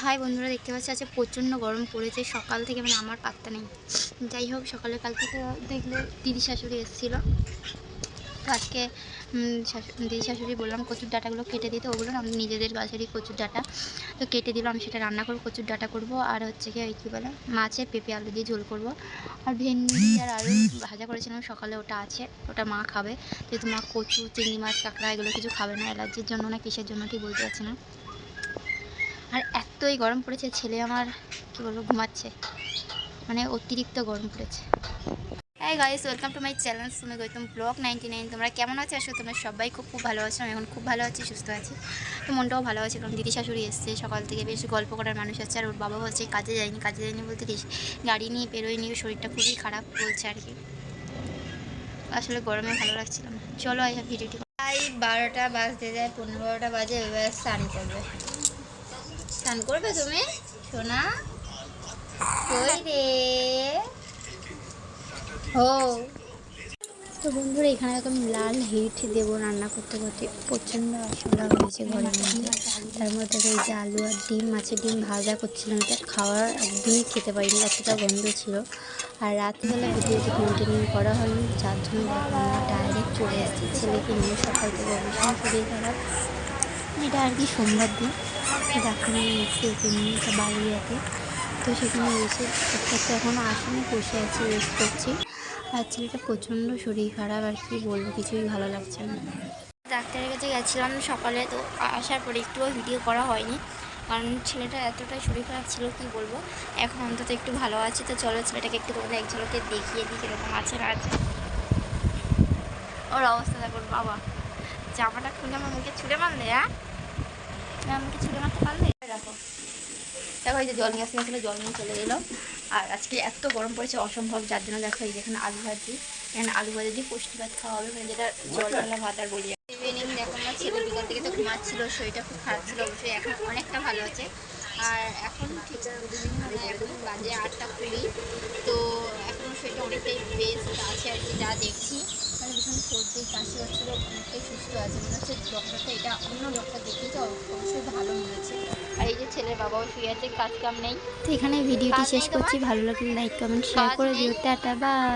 High বন্ধুরা, দেখতে পাচ্ছি আজকে প্রচণ্ড গরম পড়েছে। সকাল থেকে মানে আমার পাত্তা নেই। যাই হোক, সকালে কাল থেকে দেখলে দিদি শাশুড়ি এসেছিল। তো আজকে দিদি শাশুড়ি বললাম কচুর ডাঁটাগুলো কেটে দিতে। ওগুলো আমাদের নিজেদের গাছেরই কচুর ডাঁটা। তো কেটে দিলাম আমি সেটা রান্না করব, কচুর ডাঁটা করব। আর হচ্ছে কি ওই কী বলে, মাছের পেঁপে আলু দিয়ে ঝোল করব। আর ভেন্ডি আর আলু ভাজা করেছিলাম, সকালে ওটা আছে, ওটা মা খাবে। যেহেতু মা কচু, চিংড়ি মাছ, কাঁকড়া, এগুলো কিছু খাবে না, অ্যালার্জির জন্য না, কিসের জন্য ঠিক বলতে পারছি না। আর এতই গরম পড়েছে, ছেলে আমার, কি বলব, ঘুমাচ্ছে। মানে অতিরিক্ত গরম পড়েছে। হ্যাঁ guys welcome to my channel তুমি গৌতম ব্লগ নাইনটি নাইন তোমরা কেমন আছো? আসলে তোমরা সবাই খুব খুব ভালো আছো, আমি এখন খুব ভালো আছি, সুস্থ আছি। তো মনটাও ভালো আছে, কারণ দিদি শাশুড়ি এসছে, সকাল থেকে বেশ গল্প করার মানুষ আছে, আর ওর বাবা হচ্ছে কাজে যায়নি কাজে যায়নি বলতে কি, গাড়ি নিয়ে বেরোয় নিয়ে শরীরটা খুবই খারাপ বলছে আর কি। আসলে গরমে ভালো লাগছিল না। চলো এই ভিডিওটি প্রায় বারোটা বাজতে যায় পনেরো বারোটা বাজে, এবার স্নান করবে। স্নান করবে তুমি? সোনা? রে? ও তো বন্ধুরা, এখানে আমি লাল হিট দেবো রান্না করতে করতে। প্রচণ্ড অসুবিধা হয়েছে ঘরের মধ্যে তার মধ্যে এই যে আলু আর ডিম, মাছের ডিম ভাজা করছিলাম। এটা খাওয়ার একদমই খেতে পারিনি, এতটা গন্ধ ছিল। আর রাত্রিবেলা ভিডিওটি কন্টিনিউ করা হয়নি, যার জন্য ডাইরেক্ট চলে এসেছি। ছেলেকে নিয়ে সকাল থেকে অবশ্যই শরীর খারাপ। এটা আর কি সোমবার দিন। দেখো আমি এসে ওকে নিয়ে একটা বাড়িয়াতে। তো সেখানে এসে একটা এখনও আসেনি, বসে আছি রেস্ট করছি। আর ছেলেটা প্রচণ্ড শরীর খারাপ, আর কি বলব, কিছুই ভালো লাগছে না। ডাক্তারের কাছে গেছিলাম সকালে, তো আসার পরে একটুও ভিডিও করা হয়নি। কারণ ছেলেটা এতটাই শরীর খারাপ ছিল, কি বলব? এখন অন্তত একটু ভালো আছে, তো চলো ছেলেটাকে একটু তোমাদের এক ঝলকে দেখিয়ে দিই কীরকম আছে না আছে। ওর অবস্থা দেখুন বাবা। জামাটা খুলে আমার মুখে ছুঁড়ে মারলে হ্যাঁ? আমাকে ছুঁড়ে মারতে পারলে দেখো। দেখো, এই যে জল নিয়ে আসলে জল নিয়ে চলে গেলো আর আজকে এত গরম পড়েছে, অসম্ভব, যার জন্য দেখো এই যেখানে আলু ভাজি। এখানে আলু ভাজি দিয়ে পুষ্টি ভাত খাওয়া হবে মানে যেটা জল ঢালা ভাত আর বলি। ইভিনিং দেখো, আমার ছেলে বিকাল থেকে তো ঘুমাচ্ছিল, শরীরটা খুব খারাপ ছিল, অবশ্যই এখন অনেকটা ভালো আছে। আর এখন ঠিক মানে এখন বাজে আটটা কুড়ি, তো এখন শরীরটা অনেকটাই বেস্ট আছে আর কি, যা দেখছি। সর্দি কাশি হচ্ছিল অনেকটাই সুস্থ আছে। মনে হচ্ছে ডক্টরটা এটা অন্য ডক্টর দেখিয়েছে অবশ্যই ভালো হয়েছে। আর এই যে ছেলের বাবাও শুয়ে আছে কাজ কাম নেই। তো এখানে ভিডিওটি শেষ করছি। ভালো লাগলে লাইক কমেন্ট শেয়ার করে দিও। Tata bye